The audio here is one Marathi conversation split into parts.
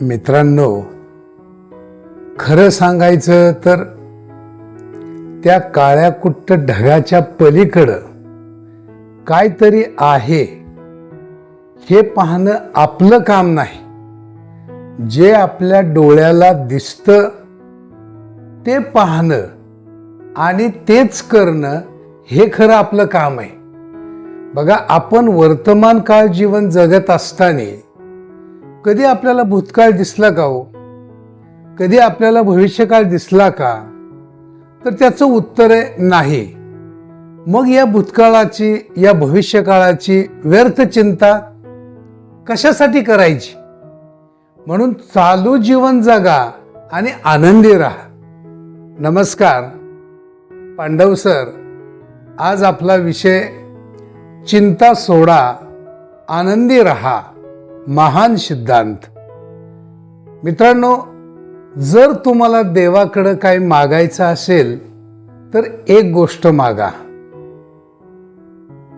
मित्रांनो खरं सांगायचं तर त्या काळ्या कुट्ट ढगाच्या पलीकडं काहीतरी आहे. हे पाहणं आपलं काम नाही. जे आपल्या डोळ्याला दिसतं ते पाहणं आणि तेच करणं हे खरं आपलं काम आहे. बघा आपण वर्तमान काळ जीवन जगत असताना कधी आपल्याला भूतकाळ दिसला का हो? कधी आपल्याला भविष्यकाळ दिसला का? तर त्याचं उत्तर आहे नाही. मग या भूतकाळाची या भविष्यकाळाची व्यर्थ चिंता कशासाठी करायची? म्हणून चालू जीवन जगा आणि आनंदी राहा. नमस्कार. पांडव सर आज आपला विषय चिंता सोडा आनंदी रहा. महान सिद्धांत. मित्रांनो जर तुम्हाला देवाकडं काही मागायचं असेल तर एक गोष्ट मागा.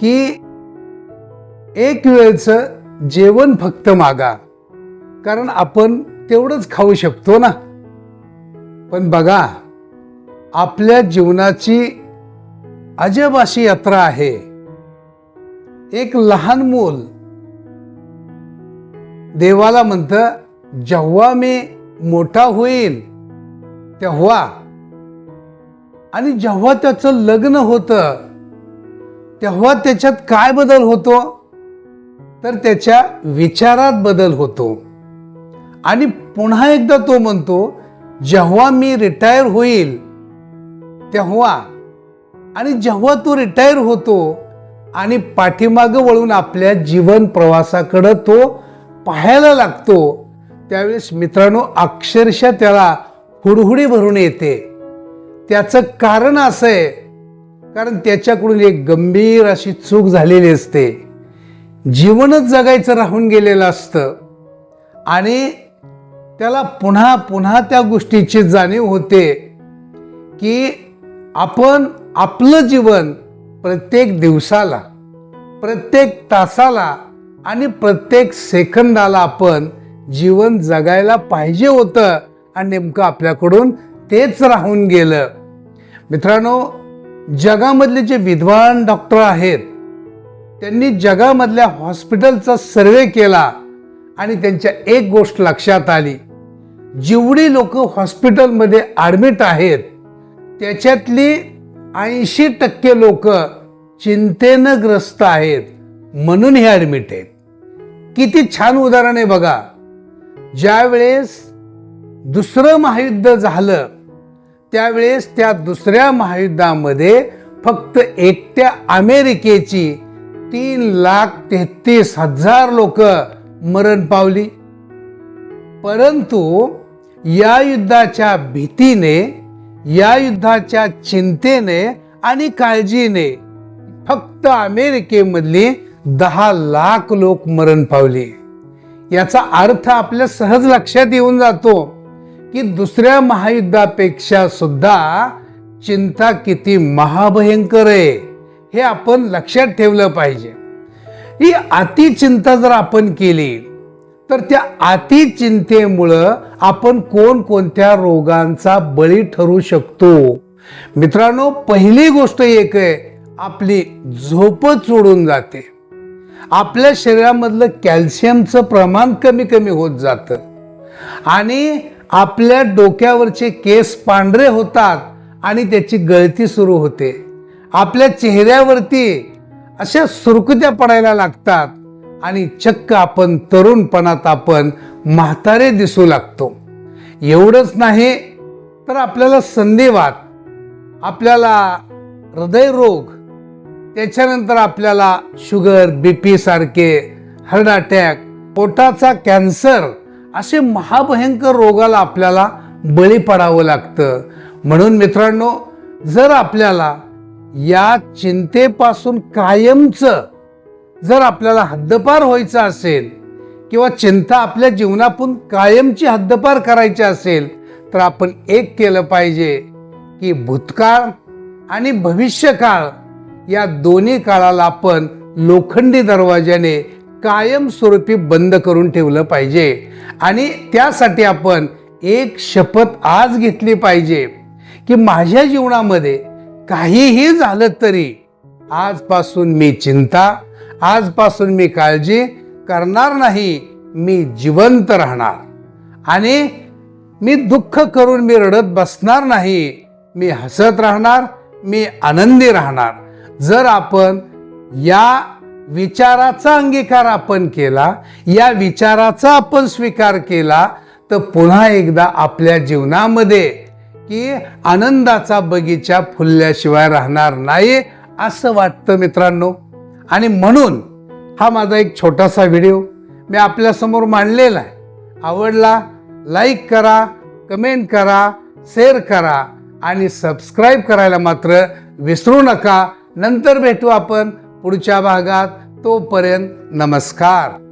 की एक वेळचं जेवण फक्त मागा. कारण आपण तेवढंच खाऊ शकतो ना. पण बघा आपल्या जीवनाची अजब अशी यात्रा आहे. एक लहान मूल देवाला म्हणतं जेव्हा मी मोठा होईल तेव्हा. आणि जेव्हा त्याचं लग्न होतं तेव्हा त्याच्यात काय बदल होतो? तर त्याच्या विचारात बदल होतो. आणि पुन्हा एकदा तो म्हणतो जेव्हा मी रिटायर होईल तेव्हा. आणि जेव्हा तो रिटायर होतो आणि पाठीमागं वळून आपल्या जीवन प्रवासाकडं तो पाहायला लागतो त्यावेळेस मित्रांनो अक्षरशः त्याला हुडहुडी भरून येते. त्याचं कारण असं आहे कारण त्याच्याकडून एक गंभीर अशी चूक झालेली असते. जीवनच जगायचं राहून गेलेलं असतं. आणि त्याला पुन्हा पुन्हा त्या गोष्टीची जाणीव होते की आपण आपलं जीवन प्रत्येक दिवसाला प्रत्येक तासाला आणि प्रत्येक सेकंदाला आपण जीवन जगायला पाहिजे होतं आणि नेमकं आपल्याकडून तेच राहून गेलं. मित्रांनो जगामधले जे विद्वान डॉक्टर आहेत त्यांनी जगामधल्या हॉस्पिटलचा सर्वे केला आणि त्यांच्या एक गोष्ट लक्षात आली. जेवढी लोक हॉस्पिटलमध्ये ॲडमिट आहेत त्याच्यातली ऐंशी टक्के लोक चिंतेनं ग्रस्त आहेत म्हणून हे ॲडमिट आहेत. किती छान उदाहरण आहे बघा. ज्यावेळेस दुसरं महायुद्ध झालं त्यावेळेस त्या दुसऱ्या महायुद्धामध्ये फक्त एकट्या अमेरिकेची तीन लाख तेहतीस हजार लोक मरण पावली. परंतु या युद्धाच्या भीतीने या युद्धाच्या चिंतेने आणि काळजीने फक्त अमेरिकेमधली दहा लाख लोक मरण पावले. याचा अर्थ आपल्या सहज लक्षात येऊन जातो की दुसऱ्या महायुद्धापेक्षा सुद्धा चिंता किती महाभयंकर आहे हे आपण लक्षात ठेवलं पाहिजे. ही अतिचिंता जर आपण केली तर त्या अतिचिंतेमुळं आपण कोणकोणत्या रोगांचा बळी ठरू शकतो. मित्रांनो पहिली गोष्ट एक आहे आपली झोपच सोडून जाते. आपल्या शरीरामधलं कॅल्शियमचं प्रमाण कमी कमी होत जातं. आणि आपल्या डोक्यावरचे केस पांढरे होतात आणि त्याची गळती सुरू होते. आपल्या चेहऱ्यावरती अशा सुरकुत्या पडायला लागतात आणि चक्क आपण तरुणपणात आपण म्हातारे दिसू लागतो. एवढंच नाही तर आपल्याला संधिवात आपल्याला हृदयरोग त्याच्यानंतर आपल्याला शुगर बी पी सारखे हार्ट अटॅक पोटाचा कॅन्सर असे महाभयंकर रोगाला आपल्याला बळी पडावं लागतं. म्हणून मित्रांनो जर आपल्याला या चिंतेपासून कायमचं जर आपल्याला हद्दपार व्हायचं असेल किंवा चिंता आपल्या जीवनातून कायमची हद्दपार करायची असेल तर आपण एक केलं पाहिजे की भूतकाळ आणि भविष्यकाळ या दोन्ही काळाला आपण लोखंडी दरवाज्याने कायमस्वरूपी बंद करून ठेवलं पाहिजे. आणि त्यासाठी आपण एक शपथ आज घेतली पाहिजे की माझ्या जीवनामध्ये काहीही झालं तरी आजपासून मी चिंता आजपासून मी काळजी करणार नाही मी जिवंत राहणार. आणि मी दुःख करून मी रडत बसणार नाही मी हसत राहणार मी आनंदी राहणार. जर आपण या विचाराचा अंगीकार आपण केला या विचाराचा आपण स्वीकार केला तर पुन्हा एकदा आपल्या जीवनामध्ये की आनंदाचा बगीचा फुलल्याशिवाय राहणार नाही असं वाटतं मित्रांनो. आणि म्हणून हा माझा एक छोटासा व्हिडिओ मी आपल्यासमोर मांडलेला आहे. आवडला लाईक करा कमेंट करा शेअर करा आणि सबस्क्राईब करायला मात्र विसरू नका. नंतर भेटू आपण पुढच्या भागात. तोपर्यंत नमस्कार.